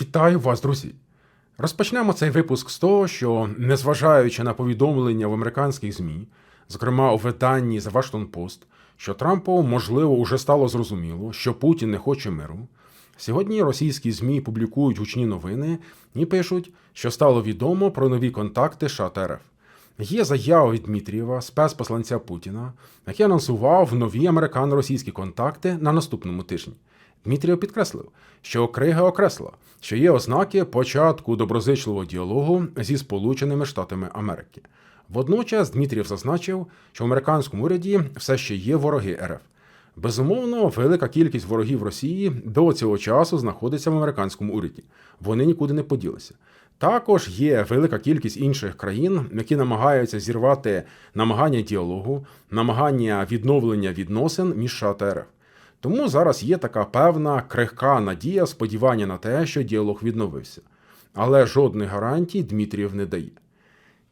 Вітаю вас, друзі! Розпочнемо цей випуск з того, що, незважаючи на повідомлення в американських ЗМІ, зокрема у виданні The Washington Post, що Трампу, можливо, уже стало зрозуміло, що Путін не хоче миру. Сьогодні російські ЗМІ публікують гучні новини і пишуть, що стало відомо про нові контакти США РФ. Є заява від Дмитрієва, спецпосланця Путіна, який анонсував нові американо-російські контакти на наступному тижні. Дмитрієв підкреслив, що Крига окресла, що є ознаки початку доброзичливого діалогу зі Сполученими Штатами Америки. Водночас Дмитрієв зазначив, що в американському уряді все ще є вороги РФ. Безумовно, велика кількість ворогів Росії до цього часу знаходиться в американському уряді. Вони нікуди не поділися. Також є велика кількість інших країн, які намагаються зірвати намагання діалогу, намагання відновлення відносин між США та РФ. Тому зараз є така певна крихка надія, сподівання на те, що діалог відновився. Але жодних гарантій Дмитрієв не дає.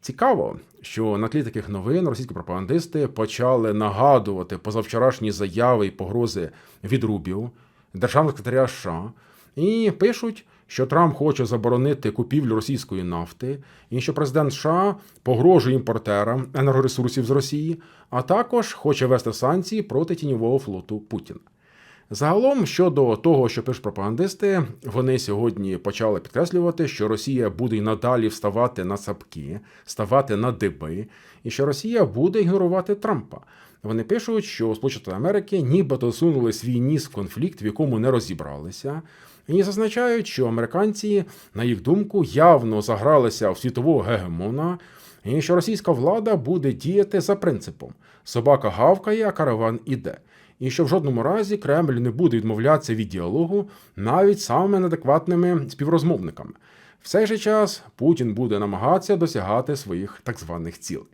Цікаво, що на тлі таких новин російські пропагандисти почали нагадувати позавчорашні заяви і погрози від Рубіо, державного секретаря США, і пишуть, що Трамп хоче заборонити купівлю російської нафти, і що президент США погрожує імпортерам енергоресурсів з Росії, а також хоче вести санкції проти тіньового флоту Путіна. Загалом, щодо того, що пишуть пропагандисти, вони сьогодні почали підкреслювати, що Росія буде й надалі вставати на цапки, ставати на диби, і що Росія буде ігнорувати Трампа. Вони пишуть, що Сполучені Америки нібито сунули свій ніс в конфлікт, в якому не розібралися, і зазначають, що американці, на їх думку, явно загралися в світового гегемона, і що російська влада буде діяти за принципом: собака гавкає, а караван іде і що в жодному разі Кремль не буде відмовлятися від діалогу навіть самими неадекватними співрозмовниками. В цей же час Путін буде намагатися досягати своїх так званих цілей.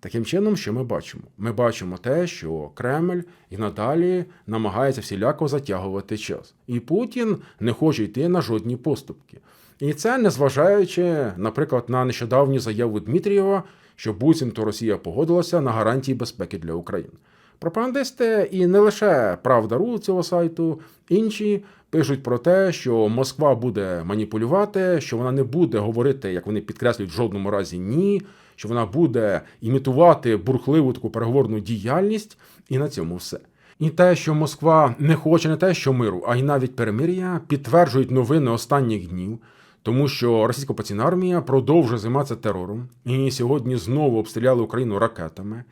Таким чином, що ми бачимо? Ми бачимо те, що Кремль і надалі намагається всіляко затягувати час, і Путін не хоче йти на жодні поступки. І це незважаючи, наприклад, на нещодавню заяву Дмитрієва, що буцімто Росія погодилася на гарантії безпеки для України. Пропагандисти і не лише правда.ру цього сайту, інші пишуть про те, що Москва буде маніпулювати, що вона не буде говорити, як вони підкреслюють, в жодному разі ні, що вона буде імітувати бурхливу таку переговорну діяльність, і на цьому все. І те, що Москва не хоче не те, що миру, а й навіть перемир'я, підтверджують новини останніх днів. Тому що російська окупаційна армія продовжує займатися терором, і сьогодні знову обстріляли Україну ракетами.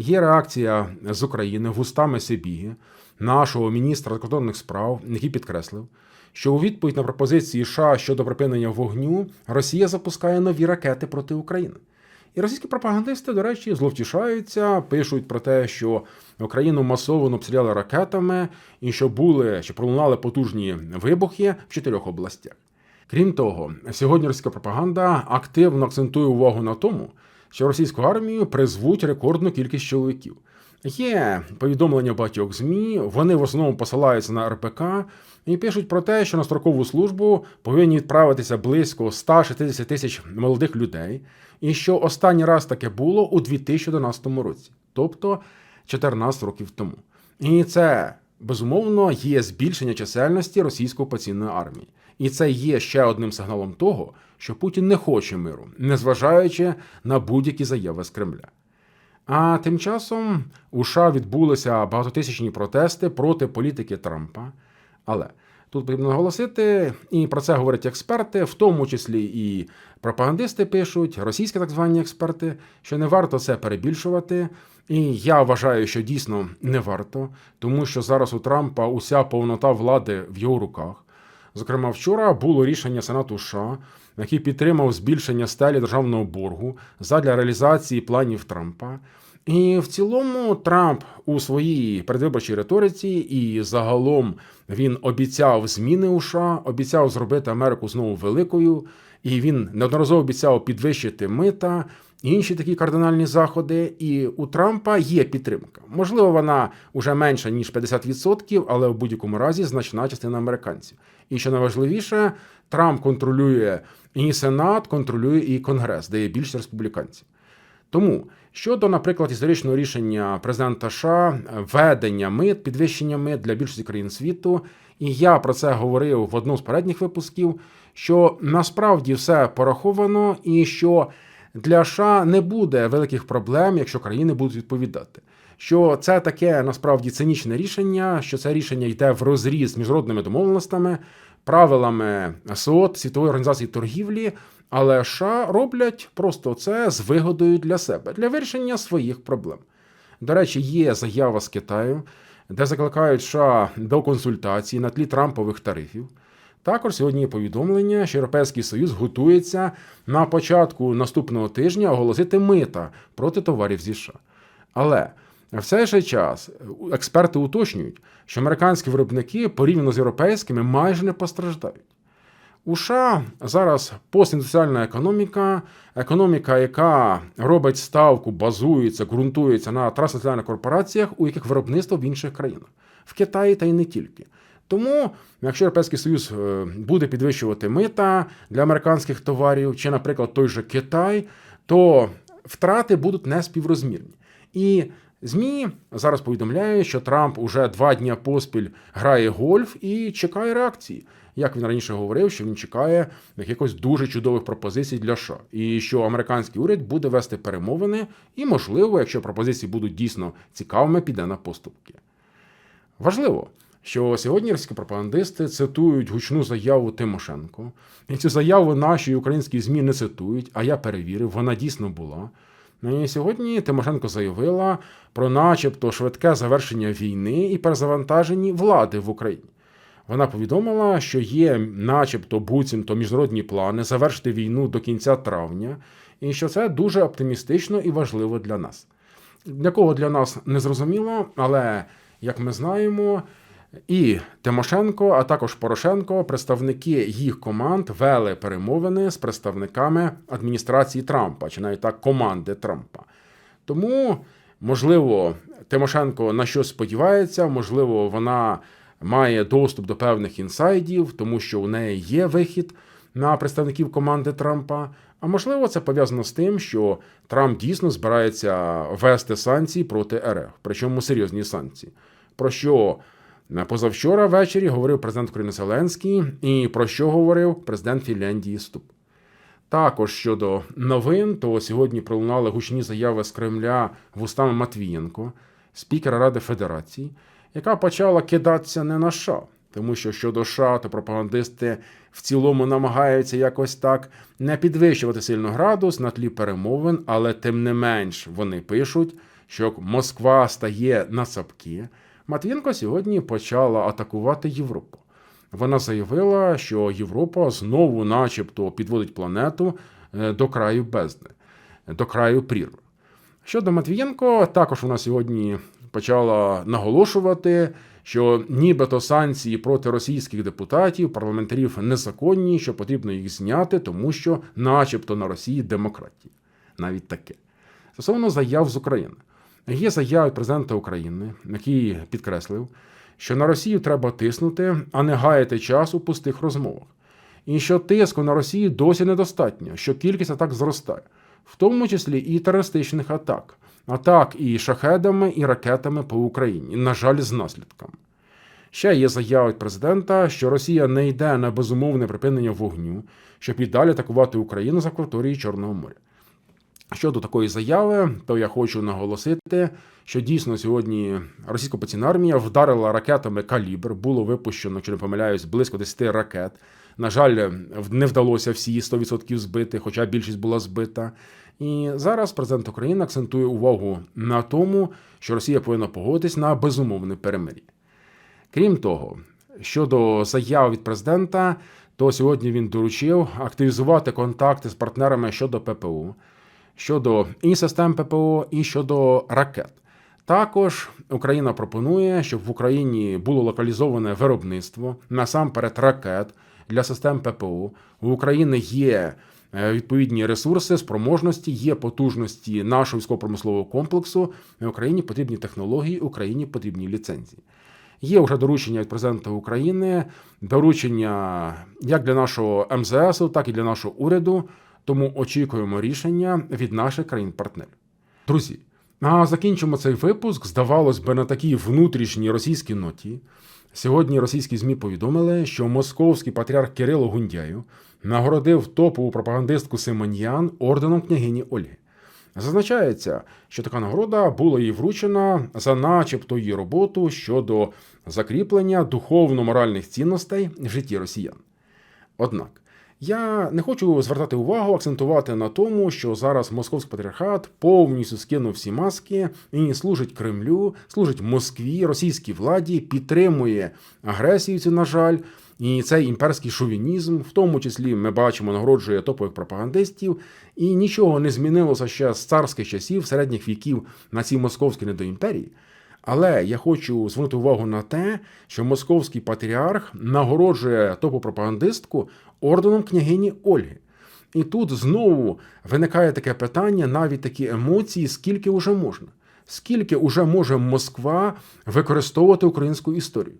Є реакція з України вустами Сибіги, нашого міністра закордонних справ, який підкреслив, що у відповідь на пропозиції США щодо припинення вогню Росія запускає нові ракети проти України. І російські пропагандисти, до речі, зловтішаються, пишуть про те, що Україну масово обстріляли ракетами і що були що пролунали потужні вибухи в чотирьох областях. Крім того, сьогодні російська пропаганда активно акцентує увагу на тому, що російську армію призвуть рекордну кількість чоловіків. Є повідомлення багатьох ЗМІ, вони в основному посилаються на РПК і пишуть про те, що на строкову службу повинні відправитися близько 160 тисяч молодих людей, і що останній раз таке було у 2011 році, тобто 14 років тому. І це безумовно є збільшення чисельності російської окупаційної армії. І це є ще одним сигналом того, що Путін не хоче миру, незважаючи на будь-які заяви з Кремля. А тим часом у США відбулися багатотисячні протести проти політики Трампа. Але тут потрібно наголосити, і про це говорять експерти, в тому числі і пропагандисти пишуть, російські так звані експерти, що не варто це перебільшувати. І я вважаю, що дійсно не варто, тому що зараз у Трампа уся повнота влади в його руках. Зокрема, вчора було рішення Сенату США, який підтримав збільшення стелі державного боргу задля реалізації планів Трампа. І в цілому Трамп у своїй передвиборчій риториці і загалом він обіцяв зміни у США, обіцяв зробити Америку знову великою, і він неодноразово обіцяв підвищити мита. Інші такі кардинальні заходи, і у Трампа є підтримка. Можливо, вона вже менша ніж 50%, але в будь-якому разі значна частина американців. І що найважливіше, Трамп контролює і Сенат, контролює і Конгрес, де є більше республіканців. Тому щодо, наприклад, історичного рішення президента США введення мит, підвищення мит для більшості країн світу, і я про це говорив в одному з передніх випусків, що насправді все пораховано, і що для США не буде великих проблем, якщо країни будуть відповідати. Що це таке насправді цинічне рішення, що це рішення йде в розріз міжнародними домовленостями, правилами СОТ, світової організації торгівлі, але США роблять просто це з вигодою для себе, для вирішення своїх проблем. До речі, є заява з Китаю, де закликають США до консультацій на тлі Трампових тарифів. Також сьогодні є повідомлення, що Європейський Союз готується на початку наступного тижня оголосити мита проти товарів зі США. Але в цей же час експерти уточнюють, що американські виробники порівняно з європейськими майже не постраждають. У США зараз постіндустріальна економіка, економіка, яка робить ставку, базується, ґрунтується на транснаціональних корпораціях, у яких виробництво в інших країнах, в Китаї та й не тільки. Тому, якщо Європейський Союз е, буде підвищувати мита для американських товарів, чи, наприклад, той же Китай, то втрати будуть неспіврозмірні. І ЗМІ зараз повідомляють, що Трамп уже два дні поспіль грає гольф і чекає реакції. Як він раніше говорив, що він чекає якихось дуже чудових пропозицій для США, і що американський уряд буде вести перемовини, і, можливо, якщо пропозиції будуть дійсно цікавими, піде на поступки. Важливо, що сьогодні російські пропагандисти цитують гучну заяву Тимошенко, і цю заяву наші українські ЗМІ не цитують, а я перевірив, вона дійсно була. Ну і сьогодні Тимошенко заявила про, начебто, швидке завершення війни і перезавантажені влади в Україні. Вона повідомила, що є, начебто, буцімто міжнародні плани завершити війну до кінця травня, і що це дуже оптимістично і важливо для нас. Для кого для нас не зрозуміло, але як ми знаємо, і Тимошенко, а також Порошенко, представники їх команд вели перемовини з представниками адміністрації Трампа, чи навіть так команди Трампа. Тому, можливо, Тимошенко на щось сподівається, можливо, вона має доступ до певних інсайдів, тому що у неї є вихід на представників команди Трампа. А можливо, це пов'язано з тим, що Трамп дійсно збирається ввести санкції проти РФ, причому серйозні санкції. Про що позавчора ввечері говорив президент України Зеленський, і про що говорив президент Фінляндії Ступ. Також щодо новин, то сьогодні пролунали гучні заяви з Кремля вустами Матвієнко, спікера Ради Федерації, яка почала кидатися не на США, тому що щодо США, то пропагандисти в цілому намагаються якось так не підвищувати сильно градус на тлі перемовин, але тим не менш вони пишуть, що Москва стає на цапки. Матвієнко сьогодні почала атакувати Європу. Вона заявила, що Європа знову, начебто, підводить планету е, до краю бездни, до краю прірви. Щодо Матвієнко, також вона сьогодні почала наголошувати, що нібито санкції проти російських депутатів, парламентарів незаконні, що потрібно їх зняти, тому що, начебто, на Росії демократія. Навіть таке. Стосовно заяв з України. Є заяви президента України, який підкреслив, що на Росію треба тиснути, а не гаяти час у пустих розмовах. І що тиску на Росію досі недостатньо, що кількість атак зростає, в тому числі і терористичних атак, атак і шахедами, і ракетами по Україні, на жаль, з наслідками. Ще є заява від президента, що Росія не йде на безумовне припинення вогню, щоб і далі атакувати Україну з акваторії Чорного моря. Щодо такої заяви, то я хочу наголосити, що дійсно сьогодні російська армія вдарила ракетами калібр. Було випущено, якщо не помиляюсь, близько 10 ракет. На жаль, не вдалося всі 100% збити, хоча більшість була збита. І зараз президент України акцентує увагу на тому, що Росія повинна погодитись на безумовне перемир'я. Крім того, щодо заяв від президента, то сьогодні він доручив активізувати контакти з партнерами щодо ППУ щодо і систем ППО, і щодо ракет. Також Україна пропонує, щоб в Україні було локалізоване виробництво насамперед ракет для систем ППО. У України є е, відповідні ресурси, спроможності, є потужності нашого військово-промислового комплексу. Україні потрібні технології, Україні потрібні ліцензії. Є вже доручення від президента України, доручення як для нашого МЗС, так і для нашого уряду. Тому очікуємо рішення від наших країн-партнерів. Друзі, а закінчимо цей випуск, здавалось би, на такій внутрішній російській ноті. Сьогодні російські ЗМІ повідомили, що московський патріарх Кирило Гундяєв нагородив топову пропагандистку Симоньян орденом княгині Ольги. Зазначається, що така нагорода була їй вручена за начебто її роботу щодо закріплення духовно-моральних цінностей в житті росіян. Однак я не хочу звертати увагу, акцентувати на тому, що зараз московський патріархат повністю скинув всі маски і служить Кремлю, служить Москві, російській владі, підтримує агресію, цю, на жаль, і цей імперський шовінізм, в тому числі ми бачимо, нагороджує топових пропагандистів, і нічого не змінилося ще з царських часів, середніх віків на цій московській недоімперії. Але я хочу звернути увагу на те, що московський патріарх нагороджує топу пропагандистку орденом княгині Ольги. І тут знову виникає таке питання, навіть такі емоції, скільки вже можна, скільки вже може Москва використовувати українську історію.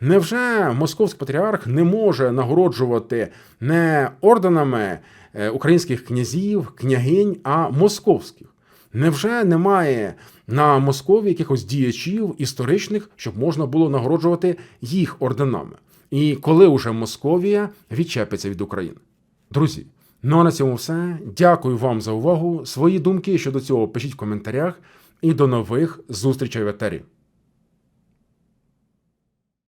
Невже московський патріарх не може нагороджувати не орденами е, українських князів, княгинь, а московських? Невже немає на Москові якихось діячів історичних, щоб можна було нагороджувати їх орденами? І коли уже Московія відчепиться від України? Друзі, ну а на цьому все. Дякую вам за увагу. Свої думки щодо цього пишіть в коментарях і до нових зустрічей в етері.